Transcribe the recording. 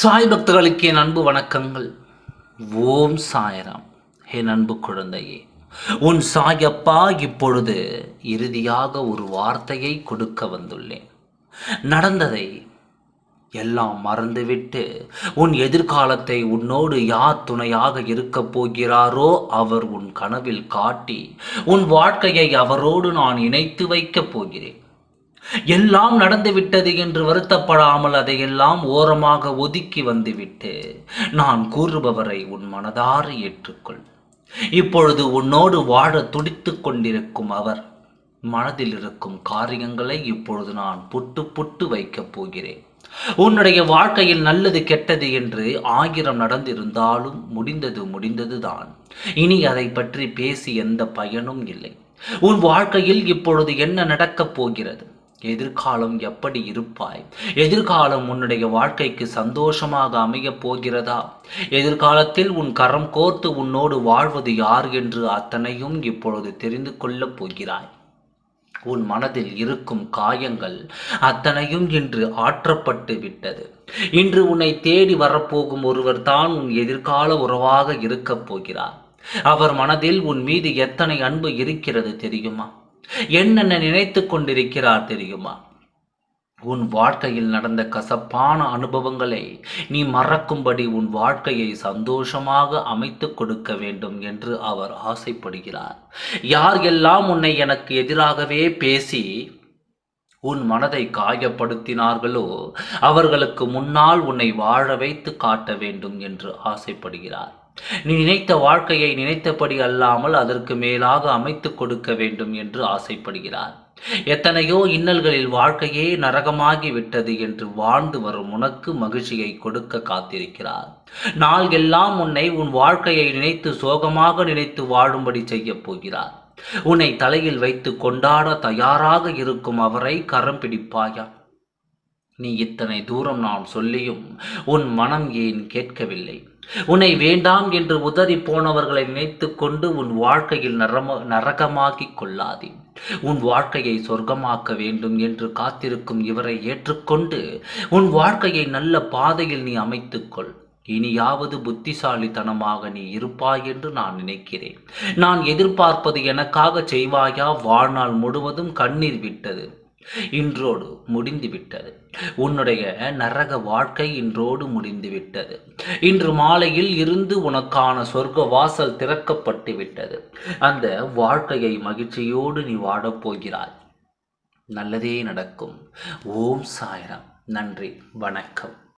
சாய் பக்தர்களுக்கு என் அன்பு வணக்கங்கள். ஓம் சாயராம். என் அன்பு குழந்தையே உன் சாயப்பா இப்பொழுது இறுதியாக ஒரு வார்த்தையை கொடுக்க வந்துள்ளேன். நடந்ததை எல்லாம் மறந்துவிட்டு உன் எதிர்காலத்தை உன்னோடு யார் துணையாக இருக்கப் போகிறாரோ அவர் உன் கனவில் காட்டி உன் வாழ்க்கையை அவரோடு நான் இணைத்து வைக்கப் போகிறேன். எல்லாம் நடந்துவிட்டது என்று வருத்தப்படாமல் அதையெல்லாம் ஓரமாக ஒதுக்கி வந்துவிட்டு நான் கூறுபவரை உன் மனதார ஏற்றுக்கொள். இப்பொழுது உன்னோடு வாழ துடித்துக் கொண்டிருக்கும் அவர் மனதில் இருக்கும் காரியங்களை இப்பொழுது நான் புட்டு புட்டு வைக்கப் போகிறேன். உன்னுடைய வாழ்க்கையில் நல்லது கெட்டது என்று ஆயிரம் நடந்திருந்தாலும் முடிந்தது முடிந்ததுதான். இனி அதை பற்றி பேசி எந்த பயனும் இல்லை. உன் வாழ்க்கையில் இப்பொழுது என்ன நடக்கப் போகிறது? எதிர்காலம் எப்படி இருப்பாய்? எதிர்காலம் உன்னுடைய வாழ்க்கைக்கு சந்தோஷமாக அமையப் போகிறதா? எதிர்காலத்தில் உன் கரம் கோர்த்து உன்னோடு வாழ்வது யார் என்று அத்தனையும் இப்பொழுது தெரிந்து கொள்ளப் போகிறாய். உன் மனதில் இருக்கும் காயங்கள் அத்தனையும் இன்று ஆற்றப்பட்டு விட்டது. இன்று உன்னை தேடி வரப்போகும் ஒருவர் தான் உன் எதிர்கால உறவாக இருக்கப் போகிறார். அவர் மனதில் உன் மீது எத்தனை அன்பு இருக்கிறது தெரியுமா? என்னென்ன நினைத்து கொண்டிருக்கிறார் தெரியுமா? உன் வாழ்க்கையில் நடந்த கசப்பான அனுபவங்களை நீ மறக்கும்படி உன் வாழ்க்கையை சந்தோஷமாக அமைத்து கொடுக்க வேண்டும் என்று அவர் ஆசைப்படுகிறார். யார் எல்லாம் உன்னை எனக்கு எதிராகவே பேசி உன் மனதை காயப்படுத்தினார்களோ அவர்களுக்கு முன்னால் உன்னை வாழ வைத்து காட்ட வேண்டும் என்று ஆசைப்படுகிறார். நீ நினைத்த வாழ்க்கையை நினைத்தபடி அல்லாமல் அதற்கு மேலாக அமைத்து கொடுக்க வேண்டும் என்று ஆசைப்படுகிறார். எத்தனையோ இன்னல்களில் வாழ்க்கையே நரகமாகி விட்டது என்று வாழ்ந்து வரும் உனக்கு மகிழ்ச்சியை கொடுக்க காத்திருக்கிறார். நாள் எல்லாம் உன்னை உன் வாழ்க்கையை நினைத்து சோகமாக நினைத்து வாழும்படி செய்யப் போகிறார். உன்னை தலையில் வைத்து கொண்டாட தயாராக இருக்கும் அவரை கரம் பிடிப்பாயா? நீ இத்தனை தூரம் நான் சொல்லியும் உன் மனம் ஏன் கேட்கவில்லை? உன்னை வேண்டாம் என்று உதறி போனவர்களை நினைத்து கொண்டு உன் வாழ்க்கையில் நரம நரகமாக்கி கொள்ளாதே. உன் வாழ்க்கையை சொர்க்கமாக்க வேண்டும் என்று காத்திருக்கும் இவரை ஏற்றுக்கொண்டு உன் வாழ்க்கையை நல்ல பாதையில் நீ அமைத்துக்கொள் இனியாவது புத்திசாலித்தனமாக நீ இருப்பாய் என்று நான் நினைக்கிறேன். நான் எதிர்பார்ப்பது எனக்காக செய்வாயா? வாழ்நாள் முழுவதும் கண்ணீர் விட்டது. இன்றோடு முடிந்துவிட்டது. உன்னுடைய நரக வாழ்க்கை இன்றோடு முடிந்துவிட்டது. இன்று மாலையில் இருந்து உனக்கான சொர்க்க வாசல் திறக்கப்பட்டு விட்டது. அந்த வாழ்க்கையை மகிழ்ச்சியோடு நீ வாடப்போகிறாய் நல்லதே நடக்கும். ஓம் சாயரம். நன்றி. வணக்கம்.